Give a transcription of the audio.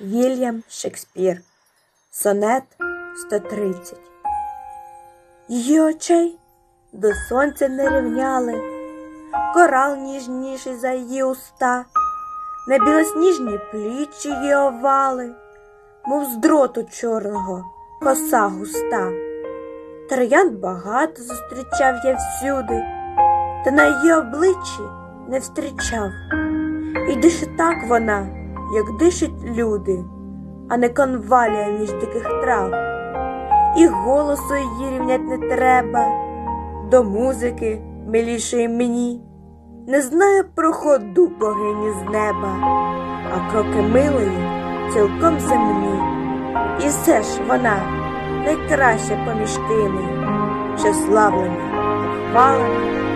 Вільям Шекспір. Сонет 130. Її очей до сонця не рівняли, корал ніжніший за її уста, на білосніжні плічі її овали, мов з дроту чорного коса густа. Троянд багато зустрічав я всюди, та на її обличчі не встрічав. І дише так вона, як дишуть люди, а не конвалія між диких трав. І голосу її рівнять не треба, до музики милішої мені. Не знаю про ходу богині з неба, а кроки милої цілком земні. І все ж вона найкраща поміж тими, що славлена, хвалена